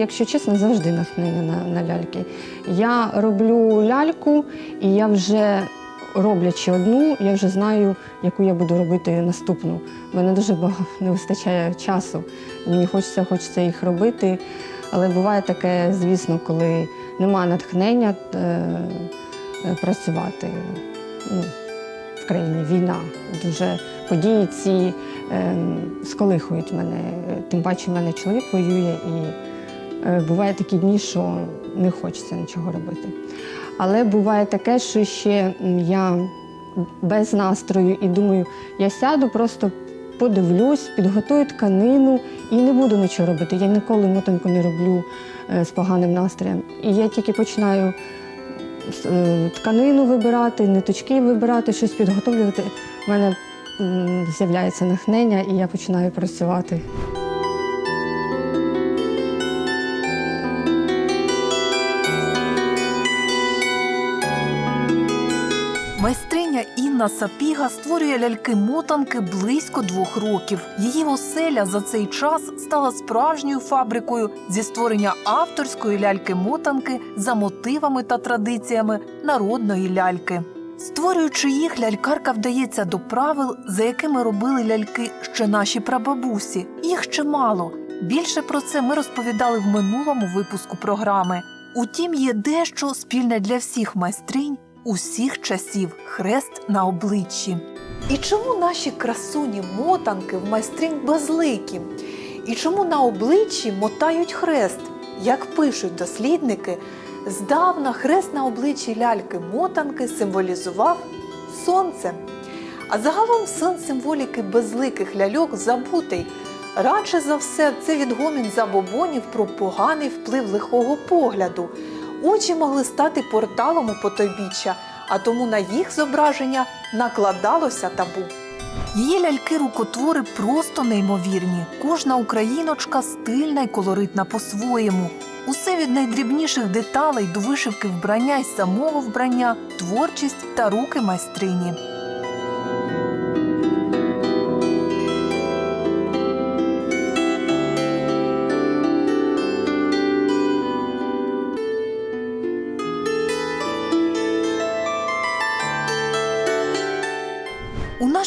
Якщо чесно, завжди натхнення на, на ляльки. Я роблю ляльку, і я вже роблячи одну, я вже знаю, яку я буду робити наступну. У мене дуже багато не вистачає часу. Мені хочеться, хочеться їх робити. Але буває таке, звісно, коли немає натхнення е, е, працювати. Ну, в країні війна. Дуже події ці е, сколихують мене. Тим паче, в мене чоловік воює і буває такі дні, що не хочеться нічого робити. Але буває таке, що ще я без настрою і думаю, я сяду, просто подивлюсь, підготую тканину і не буду нічого робити. Я ніколи мотанку не роблю е, з поганим настроєм. І я тільки починаю е, тканину вибирати, ниточки вибирати, щось підготовлювати. У мене з'являється натхнення, і я починаю працювати. Майстриня Сапіга створює ляльки-мотанки близько двох років. Її оселя за цей час стала справжньою фабрикою зі створення авторської ляльки-мотанки за мотивами та традиціями народної ляльки. Створюючи їх, лялькарка вдається до правил, за якими робили ляльки ще наші прабабусі. Їх чимало. Більше про це ми розповідали в минулому випуску програми. Утім, є дещо спільне для всіх майстринь усіх часів хрест на обличчі. І чому наші красуні мотанки в майстринь безликі? І чому на обличчі мотають хрест? Як пишуть дослідники, здавна хрест на обличчі ляльки-мотанки символізував сонце. А загалом сенс символіки безликих ляльок забутий. Радше за все, це відгомін забобонів про поганий вплив лихого погляду. Очі могли стати порталом у потойбіччя, а тому на їх зображення накладалося табу. Її ляльки-рукотвори просто неймовірні. Кожна україночка стильна й колоритна по-своєму. Усе від найдрібніших деталей до вишивки вбрання й самого вбрання, творчість та руки майстрині.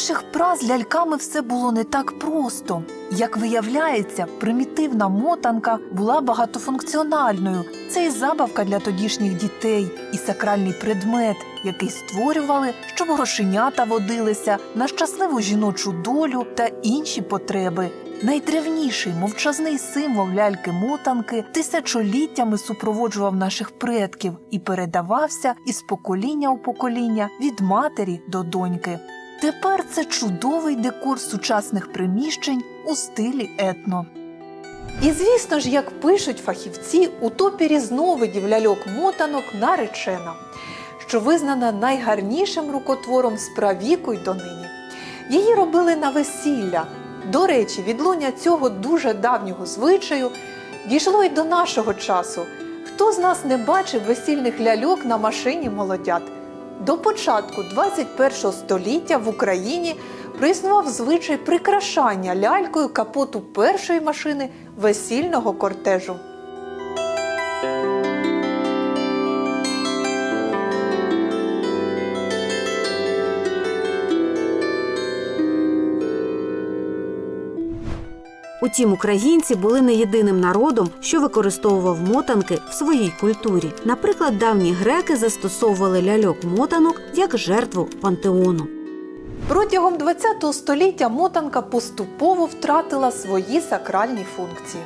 Наших праз ляльками все було не так просто. Як виявляється, примітивна мотанка була багатофункціональною. Це і забавка для тодішніх дітей, і сакральний предмет, який створювали, щоб грошенята водилися на щасливу жіночу долю та інші потреби. Найдревніший мовчазний символ ляльки-мотанки тисячоліттями супроводжував наших предків і передавався із покоління у покоління від матері до доньки. Тепер це чудовий декор сучасних приміщень у стилі етно. І звісно ж, як пишуть фахівці, у топі різновидів ляльок-мотанок наречена, що визнана найгарнішим рукотвором з правіку й донині. Її робили на весілля. До речі, відлуння цього дуже давнього звичаю дійшло й до нашого часу. Хто з нас не бачив весільних ляльок на машині молодят? До початку 21 століття в Україні приснував звичай прикрашання лялькою капоту першої машини весільного кортежу. Утім, українці були не єдиним народом, що використовував мотанки в своїй культурі. Наприклад, давні греки застосовували ляльок-мотанок як жертву пантеону. Протягом ХХ століття мотанка поступово втратила свої сакральні функції.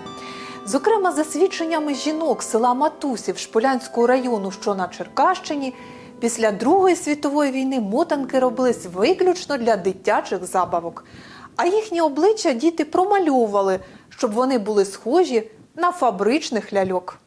Зокрема, за свідченнями жінок села Матусів Шполянського району, що на Черкащині, після Другої світової війни мотанки робились виключно для дитячих забавок. А їхні обличчя діти промальовували, щоб вони були схожі на фабричних ляльок.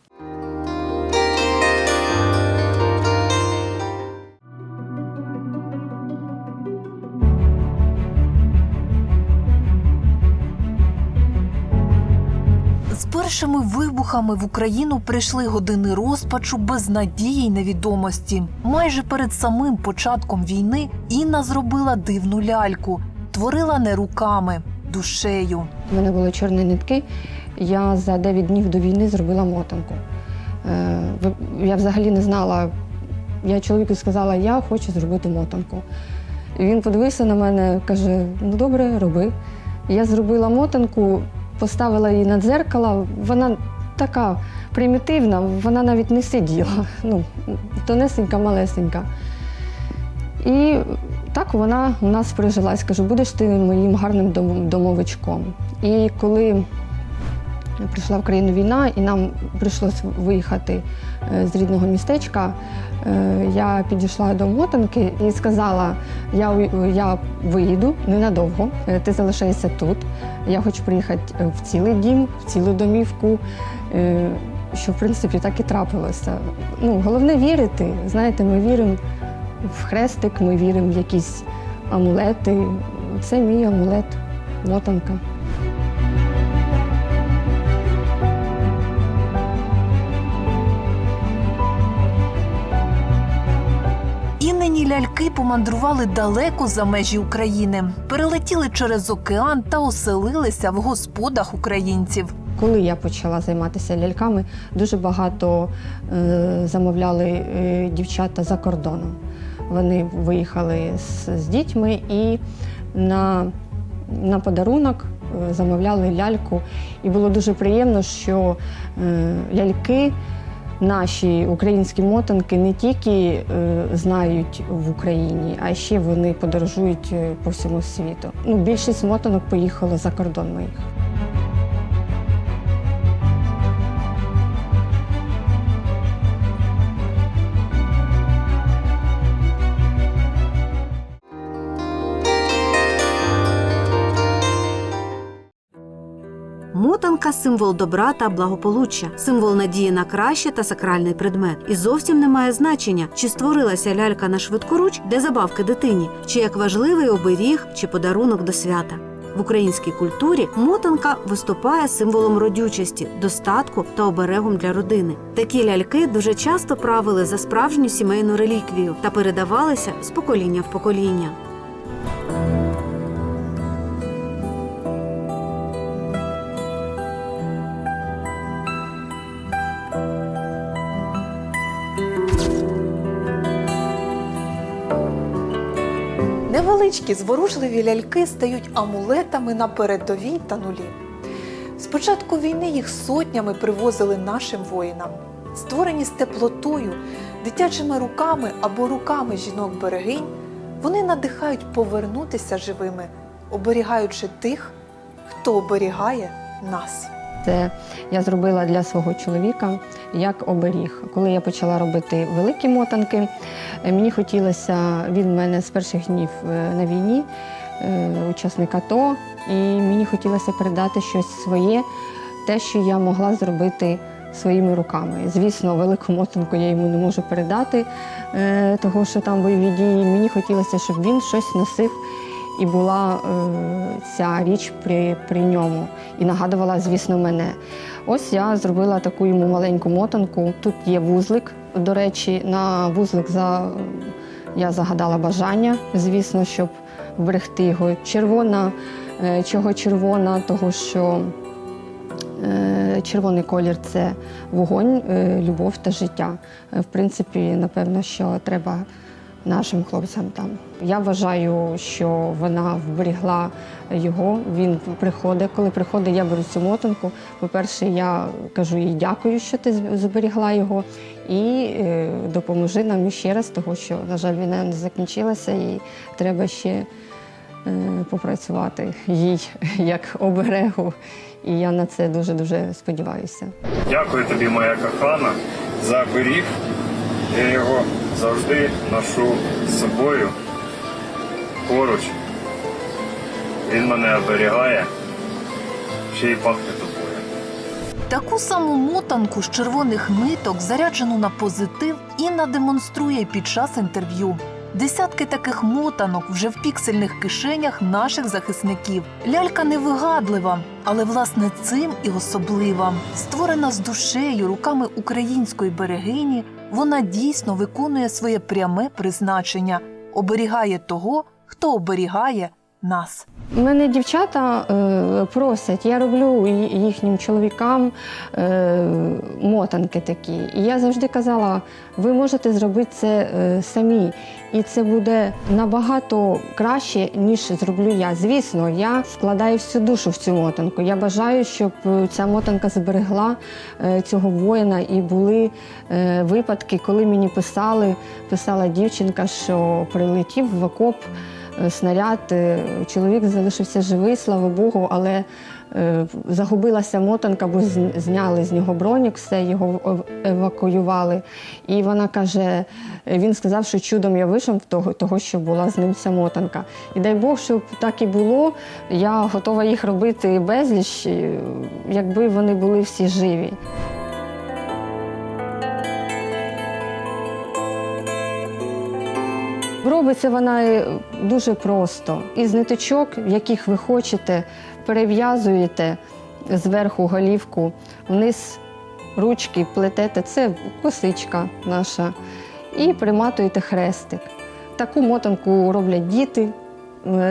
З першими вибухами в Україну прийшли години розпачу, безнадії й невідомості. Майже перед самим початком війни Інна зробила дивну ляльку, творила не руками, душею. У мене були чорні нитки. Я за 9 днів до війни зробила мотанку. Е, Я взагалі не знала. Я чоловіку сказала, я хочу зробити мотанку. Він подивився на мене, каже: ну добре, роби. Я зробила мотанку, поставила її на дзеркало. Вона така примітивна, вона навіть не сиділа. Ну, тонесенька, малесенька. І так вона у нас прижилась. Кажу, будеш ти моїм гарним дом- домовичком. І коли прийшла в країну війна, і нам прийшлося виїхати е, з рідного містечка, е, я підійшла до мотанки і сказала: я, я виїду ненадовго, е, ти залишаєшся тут. Я хочу приїхати в цілий дім, в цілу домівку. Що в принципі так і трапилося. Ну, головне вірити. Знаєте, ми віримо в хрестик, ми віримо в якісь амулети. Це мій амулет, мотанка. Іннині ляльки помандрували далеко за межі України, перелетіли через океан та оселилися в господах українців. Коли я почала займатися ляльками, дуже багато е, замовляли е, дівчата за кордоном. Вони виїхали з, з дітьми і на, на подарунок е, замовляли ляльку. І було дуже приємно, що е, ляльки. Наші українські мотанки не тільки е, знають в Україні, а ще вони подорожують е, по всьому світу. Ну, більшість мотанок поїхало за кордон моїх. Мотанка символ добра та благополуччя, символ надії на краще та сакральний предмет. І зовсім не має значення, чи створилася лялька на швидкоруч для забавки дитині, чи як важливий оберіг чи подарунок до свята. В українській культурі мотанка виступає символом родючості, достатку та оберегом для родини. Такі ляльки дуже часто правили за справжню сімейну реліквію та передавалися з покоління в покоління. Невеличкі зворушливі ляльки стають амулетами на передовій та нулі. З початку війни їх сотнями привозили нашим воїнам. Створені з теплотою, дитячими руками або руками жінок-берегинь, вони надихають повернутися живими, оберігаючи тих, хто оберігає нас. Це я зробила для свого чоловіка як оберіг. Коли я почала робити великі мотанки, е, мені хотілося він мене з перших днів е, на війні, е, учасник АТО, і мені хотілося передати щось своє, те, що я могла зробити своїми руками. Звісно, велику мотанку я йому не можу передати, того що там бойові дії. Мені хотілося, щоб він щось носив і була е, ця річ при, при ньому і нагадувала, звісно, мене. Ось я зробила таку йому маленьку мотанку. Тут є вузлик. До речі, на вузлик за... я загадала бажання, звісно, щоб вберегти його. Червона, е, чого червона, того що е, червоний колір це вогонь, любов та життя. В принципі, напевно, що треба нашим хлопцям там. Я вважаю, що вона вберігла його. Він приходить. Коли приходить, я беру цю мотанку. По-перше, я кажу їй дякую, що ти зберігла його, і е, допоможи нам ще раз, тому що, на жаль, війна не закінчилася, і треба ще е, попрацювати їй як оберегу. І я на це дуже дуже сподіваюся. Дякую тобі, моя кохана, за беріг. Я його завжди ношу з собою поруч. Він мене оберігає, ще й пахне тобою. Таку саму мотанку з червоних ниток, заряджену на позитив, Інна демонструє під час інтерв'ю. Десятки таких мотанок вже в піксельних кишенях наших захисників. Лялька невигадлива, але власне цим і особлива. Створена з душею руками української берегині, вона дійсно виконує своє пряме призначення, оберігає того, хто оберігає нас. Мене дівчата е, просять, я роблю їхнім чоловікам е, мотанки такі. І я завжди казала, ви можете зробити це е, самі. І це буде набагато краще, ніж зроблю я. Звісно, я вкладаю всю душу в цю мотанку. Я бажаю, щоб ця мотанка зберегла цього воїна. І були випадки, коли мені писали, писала дівчинка, що прилетів в окоп снаряд. е, Чоловік залишився живий, слава Богу, але е, загубилася мотанка, бо зняли з нього бронік, все його евакуювали. І вона каже: е, він сказав, що чудом я вийшов того, того, що була з ним ця мотанка. І дай Бог, щоб так і було. Я готова їх робити безліч, е, якби вони були всі живі. Робиться вона дуже просто. Із ниточок, яких ви хочете, перев'язуєте зверху голівку, вниз ручки плетете, це косичка наша, і приматуєте хрестик. Таку мотанку роблять діти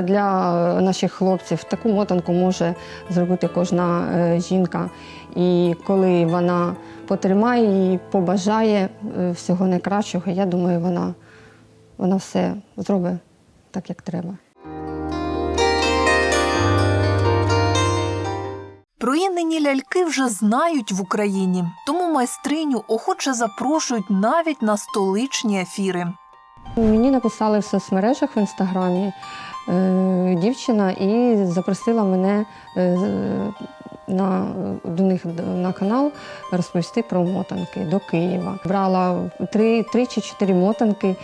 для наших хлопців. Таку мотанку може зробити кожна е, жінка. І коли вона потримає і побажає е, всього найкращого, я думаю, вона вона все зробить так, як треба. Про ляльки вже знають в Україні, тому майстриню охоче запрошують навіть на столичні ефіри. Мені написали в соцмережах в інстаграмі е, дівчина і запросила мене е, на, до них на канал розповісти про мотанки до Києва. Брала три, три чи чотири мотанки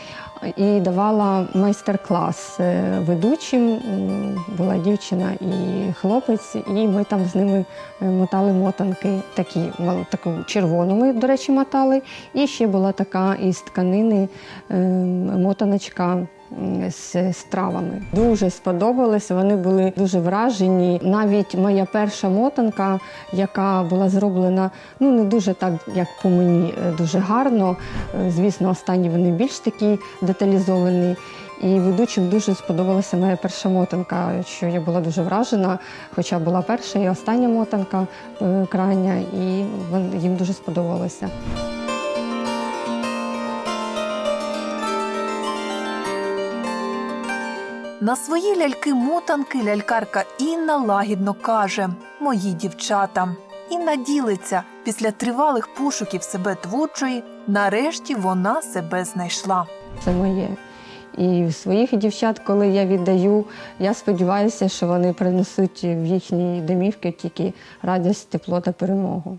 і давала майстер-клас е, ведучим. Була дівчина і хлопець, і ми там з ними е, мотали мотанки, такі таку червону ми, до речі, мотали. І ще була така із тканини е, мотаночка з, з травами. Дуже сподобалось, вони були дуже вражені. Навіть моя перша мотанка, яка була зроблена ну не дуже так, як по мені, е, дуже гарно. Е, Звісно, останні вони більш такі деталізовані. І ведучим дуже сподобалася моя перша мотанка, що я була дуже вражена, хоча була перша і остання мотанка е, крайня, і їм дуже сподобалося. На свої ляльки-мотанки лялькарка Інна лагідно каже: Мої дівчата. Інна ділиться після тривалих пошуків себе творчої. Нарешті вона себе знайшла. Це моє. І своїх дівчат, коли я віддаю, я сподіваюся, що вони принесуть в їхні домівки тільки радість, тепло та перемогу.